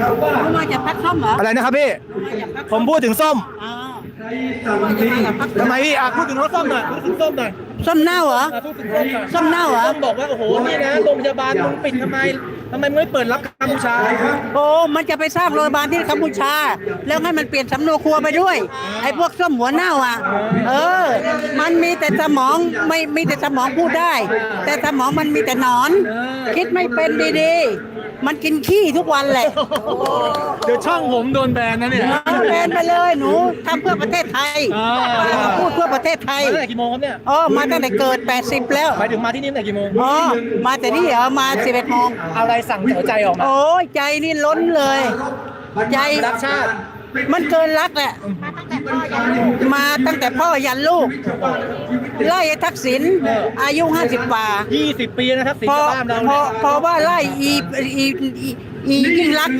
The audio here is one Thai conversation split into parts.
เขามาจากพักส้มเหรออะไรนะครับพี่ มาจากพักผมพูดถึงส้มอ๋อ ทำไมพี่อะพูดถึงรถส้มหน่อยพูดถึงส้มหน่อย ส้มเน่าเหรออะพูดถึงส้มหน่อยส้มเน่าเหรอ ส้มบอกว่าโอ้โหนี่นะโรงพยาบาลมึงปิดทำไมทำไมมึงไม่เปิดรับกัมพูชาโอ้มันจะไปสร้างโรงพยาบาลที่กัมพูชา แล้วให้มันเปลี่ยนสำนวนครัวไปด้วย ไอ้พวกส้มหัวเน่าอะ เออ มันมีแต่สมองไม่มีแต่สมองพูดได้ แต่สมองมันมีแต่หนอน คิดไม่เป็นดีๆ มันกินขี้ทุกวันแหละเดี๋ยวช่องผมโดนแบนนะเนี่ยเอาแบนไปเลยหนูทำเพื่อประเทศไทยอ่า พูดเพื่อ ประเทศไทย มาตั้งแต่กี่โมงครับเนี่ยอ๋อ มาตั้งแต่เกิด 80 แล้ว หมายถึงมาที่นี่ตั้งแต่กี่โมง อ๋อ มาแต่นี่เหรอ มา 11โมงเอาอะไรสั่งหัวใจออกมา โอ้ยใจนี่ล้นเลย ใจรักชาติ มันเกินรักแหละ มาตั้งแต่พ่อยันลูก ไล่ทักษิณอายุ 50กว่า20 ปีนะครับสิงพอห์บ้านเราพอเนี่ยพอว่าไล่อีอีอีอียิ่งรักษณ์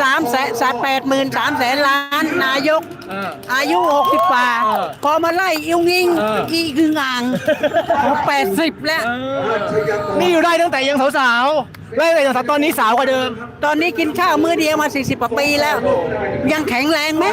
สามแสนสามแปดหมื่นสามแสนล้านนายกเอออายุหกสิบกว่าเออพอมาไล่อิวงิงเอออี อีกึ่งอ่างแปดสิบแล้วเออนี่อยู่ได้ตั้งแต่ยังสาวๆไล่ตั้งแต่ยังสาวตอนนี้สาวกว่าเดิม ตอนนี้กินข้าวมื้อเดียวมา 40กว่าปีแล้ว ยังแข็งแรงไหม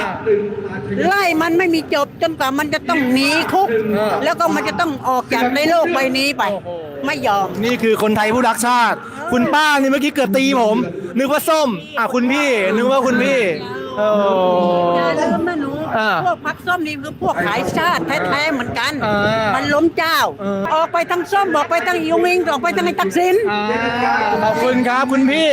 ไล่มันไม่มีจบจนกว่ามันจะต้องหนีคุกเออแล้วก็มันจะต้องออกจากในโลกใบนี้ไป โอ้โห ไม่ยอม นี่คือคนไทยผู้รักชาติ คุณป้านี่เมื่อกี้เกือบตีผม นึกว่าส้ม อะคุณพี่ นึกว่าคุณพี่โอ้ อย่าลืมนะหนูอ่าพวกพักส้มนี่คือพวกขายชาติแท้ๆเหมือนกัน อ่ามัมันล้มเจ้า เออ ออกไปทั้งส้มออกไปทั้งอิวมิงออกไปทั้งไอ้ตักสิน อ่าขอบคุณครับคุณพี่